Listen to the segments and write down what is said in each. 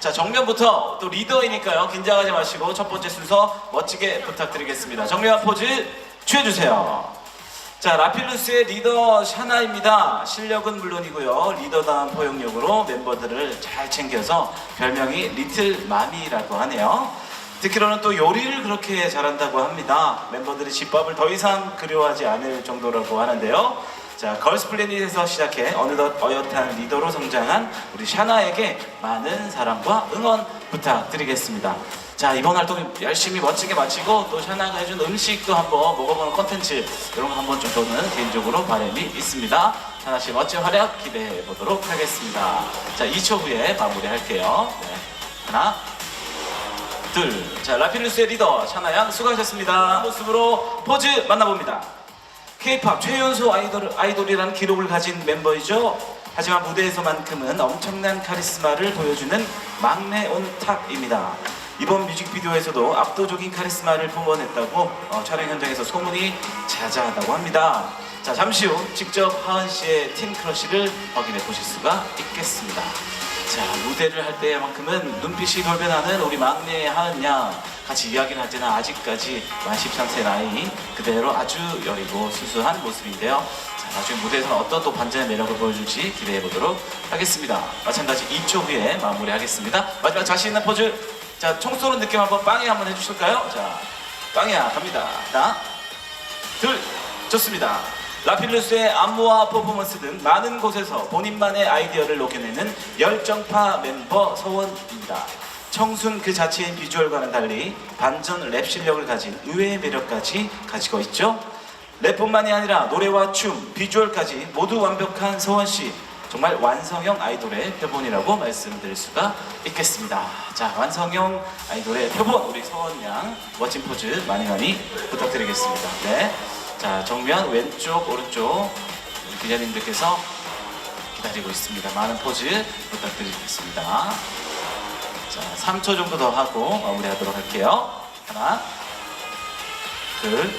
자 정면부터 또 리더이니까요. 긴장하지 마시고 첫 번째 순서 멋지게 부탁드리겠습니다. 정면 포즈 취해주세요. 자 라필루스의 리더 샤나입니다. 실력은 물론이고요. 리더다운 포용력으로 멤버들을 잘 챙겨서 별명이 리틀 마미라고 하네요. 듣기로는 또 요리를 그렇게 잘한다고 합니다. 멤버들이 집밥을 더 이상 그리워하지 않을 정도라고 하는데요 자, 걸스 플래닛에서 시작해 어느덧 어엿한 리더로 성장한 우리 샤나에게 많은 사랑과 응원 부탁드리겠습니다. 자, 이번 활동 열심히 멋지게 마치고 또 샤나가 해준 음식도 한번 먹어보는 컨텐츠 이런 거 한번 좀 저는 개인적으로 바람이 있습니다. 샤나 씨 멋진 활약 기대해 보도록 하겠습니다. 자, 2초 후에 마무리할게요. 네. 하나, 둘. 자, 라필루스의 리더 샤나 양 수고하셨습니다. 모습으로 포즈 만나봅니다. K-팝 최연소 아이돌, 아이돌이라는 기록을 가진 멤버이죠. 하지만 무대에서만큼은 엄청난 카리스마를 보여주는 막내 온탑입니다. 이번 뮤직비디오에서도 압도적인 카리스마를 뿜어냈다고 어, 촬영 현장에서 소문이 자자하다고 합니다. 자 잠시 후 직접 하은 씨의 팀 크러쉬를 확인해 보실 수가 있겠습니다. 자 무대를 할 때만큼은 눈빛이 돌변하는 우리 막내 하은 양 같이 할 때는 아직까지 만 13세 나이 그대로 아주 여리고 수수한 모습인데요. 자 나중에 무대에서는 어떤 또 반전의 매력을 보여줄지 기대해 보도록 하겠습니다. 마찬가지 2초 후에 마무리하겠습니다. 마지막 자신 있는 포즈 자총 쏘는 느낌 한번 빵이 한번 해주실까요? 자 빵이야 갑니다. 하나 둘 좋습니다. 라필루스의 안무와 퍼포먼스 등 많은 곳에서 본인만의 아이디어를 녹여내는 열정파 멤버 서원입니다. 청순 그 자체인 비주얼과는 달리 반전 랩 실력을 가진 의외의 매력까지 가지고 있죠. 랩뿐만이 아니라 노래와 춤, 비주얼까지 모두 완벽한 서원 씨. 정말 완성형 아이돌의 표본이라고 말씀드릴 수가 있겠습니다. 자, 완성형 아이돌의 표본 우리 서원 양 멋진 포즈 많이 많이 부탁드리겠습니다. 네. 자, 정면 왼쪽 오른쪽 기자님들께서 기다리고 있습니다. 많은 포즈 부탁드리겠습니다. 자, 3초 정도 더 하고 마무리하도록 할게요. 하나, 둘,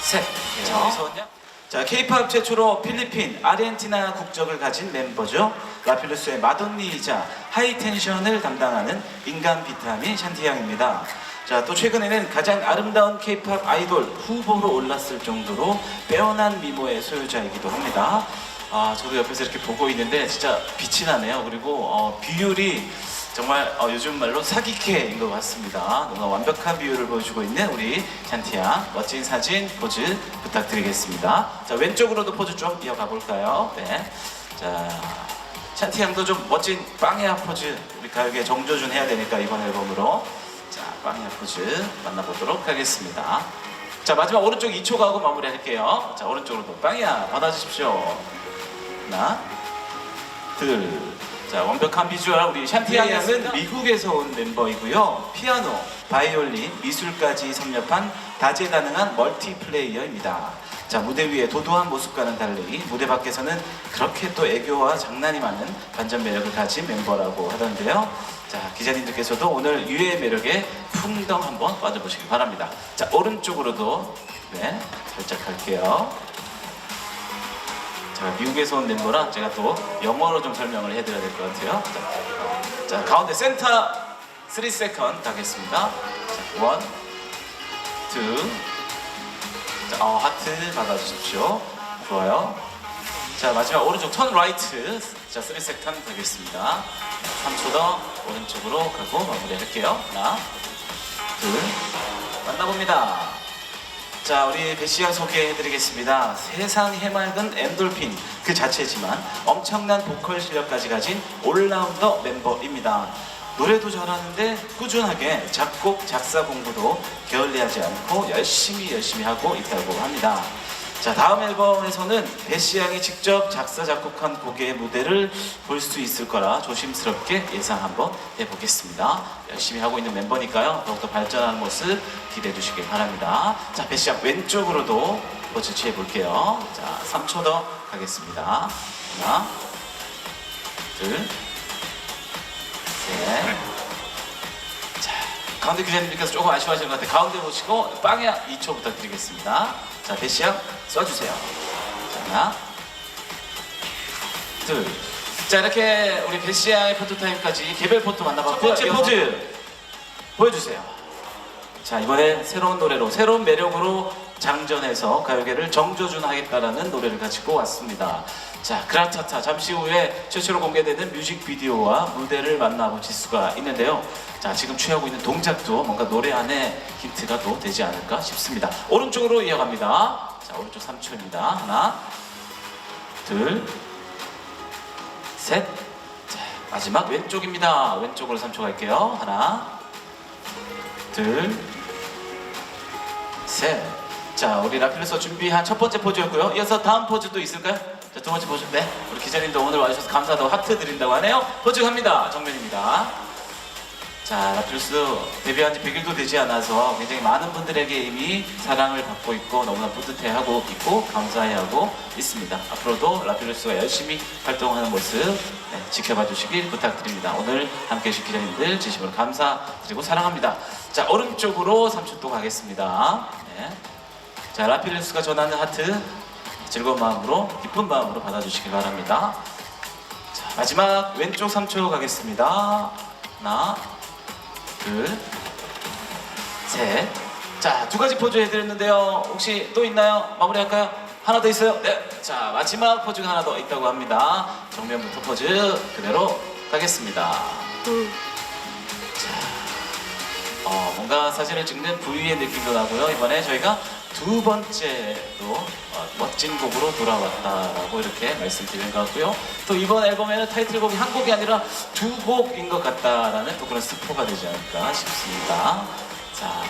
셋. 자, 우리 서원 양. 자, K-팝 최초로 필리핀, 아르헨티나 국적을 가진 멤버죠. 라필루스의 마돈니이자 하이텐션을 담당하는 인간 비타민 샨티양입니다. 자, 또 최근에는 가장 아름다운 K-팝 아이돌 후보로 올랐을 정도로 빼어난 미모의 소유자이기도 합니다. 아, 저도 옆에서 이렇게 보고 있는데 진짜 빛이 나네요. 그리고 어, 비율이 정말 어, 요즘 말로 사기캐인 것 같습니다. 너무나 완벽한 비율을 보여주고 있는 우리 샨티야 멋진 사진 포즈 부탁드리겠습니다. 자 왼쪽으로도 포즈 좀 이어가 볼까요? 네. 자 샨티 양도 좀 멋진 빵야 포즈 우리 가요계 정조준 해야 되니까 이번 앨범으로 자 빵야 포즈 만나보도록 하겠습니다. 자 마지막 오른쪽 2초 가고 마무리할게요. 자 오른쪽으로도 빵야 받아주십시오. 하나 둘. 자 완벽한 비주얼 우리 샨티 네, 양은. 미국에서 온 멤버이고요. 피아노, 바이올린, 미술까지 섭렵한 다재다능한 멀티플레이어입니다. 자 무대 위의 도도한 모습과는 달리 무대 밖에서는 그렇게 또 애교와 장난이 많은 반전 매력을 가진 멤버라고 하던데요. 자 기자님들께서도 오늘 유의 매력에 풍덩 한번 빠져보시기 바랍니다. 자 오른쪽으로도 네 살짝 갈게요. 자, 미국에서 온 멤버라 제가 또 영어로 좀 설명을 해드려야 될 것 같아요. 자, 자, 가운데 센터 3 세컨 가겠습니다. 자, 원, 투. 자, 어, 하트 받아주십시오. 좋아요. 자, 마지막 오른쪽 턴 라이트. 자, 3 세컨 가겠습니다. 3초 더 오른쪽으로 가고 마무리할게요. 하나, 둘. 만나봅니다. 자, 우리 배시양 소개해드리겠습니다. 세상 해맑은 엔돌핀 그 자체지만 엄청난 보컬 실력까지 가진 올라운더 멤버입니다. 노래도 잘하는데 꾸준하게 작곡, 작사 공부도 게을리하지 않고 열심히 열심히 하고 있다고 합니다. 자, 다음 앨범에서는 배시 양이 직접 작사, 작곡한 곡의 무대를 볼 수 있을 거라 조심스럽게 예상 한번 해보겠습니다. 열심히 하고 있는 멤버니까요. 더욱더 발전하는 모습 기대해 주시길 바랍니다. 자, 배시 양 왼쪽으로도 포즈 취해 볼게요. 자, 3초 더 가겠습니다. 하나, 둘, 셋. 자, 가운데 기자님께서 조금 아쉬워하시는 것 같아요. 가운데 보시고 빵야 2초 부탁드리겠습니다. 자, 배시양 쏴주세요. 자, 하나, 둘, 자 이렇게 우리 베시아의 포토타임까지 개별 포토 첫 만나봤고요. 번째 이어서 포즈 보여주세요. 자 이번엔 새로운 노래로 새로운 매력으로 장전해서 가요계를 정조준하겠다라는 노래를 가지고 왔습니다. 자 그라타타 잠시 후에 최초로 공개되는 뮤직비디오와 무대를 만나보실 수가 있는데요. 자 지금 취하고 있는 동작도 뭔가 노래 안에 힌트가 또 되지 않을까 싶습니다. 오른쪽으로 이어갑니다. 자 오른쪽 3초입니다. 하나 둘 셋. 자, 마지막 왼쪽입니다. 왼쪽으로 3초 갈게요. 하나, 둘, 셋. 자, 우리 라필에서 준비한 첫 번째 포즈였고요. 이어서 다음 포즈도 있을까요? 자, 두 번째 포즈. 네. 우리 기자님도 오늘 와주셔서 감사하다고 하트 드린다고 하네요. 포즈 갑니다. 정면입니다. 자, 라필스 데뷔한 지 100일도 되지 않아서 굉장히 많은 분들에게 이미 사랑을 받고 있고 너무나 뿌듯해하고 있고 감사해하고 있습니다. 앞으로도 라필루스가 열심히 활동하는 모습 네, 지켜봐 주시길 부탁드립니다. 오늘 함께 해주신 기자님들 진심으로 감사드리고 사랑합니다. 자, 오른쪽으로 3초 또 가겠습니다. 네. 자, 라필루스가 전하는 하트 즐거운 마음으로 기쁜 마음으로 받아주시길 바랍니다. 자, 마지막 왼쪽 3초 가겠습니다. 하나, 둘, 셋. 자, 두 가지 포즈 해드렸는데요. 혹시 또 있나요? 마무리할까요? 하나 더 있어요? 네. 자, 마지막 포즈가 하나 더 있다고 합니다. 정면부터 포즈 그대로 가겠습니다. 어, 뭔가 사진을 찍는 부위의 느낌도 나고요. 이번에 저희가 두 번째로 어, 멋진 곡으로 돌아왔다라고 이렇게 말씀드리는 것 같고요. 또 이번 앨범에는 타이틀곡이 한 곡이 아니라 두 곡인 것 같다라는 또 그런 스포가 되지 않을까 싶습니다. 자,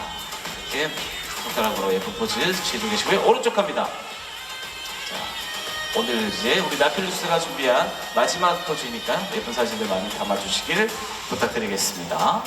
이렇게 손가락으로 예쁜 포즈 취해주고 계시고요. 오른쪽 갑니다. 자, 오늘 이제 우리 나필루스가 준비한 마지막 포즈이니까 예쁜 사진들 많이 담아주시길 부탁드리겠습니다.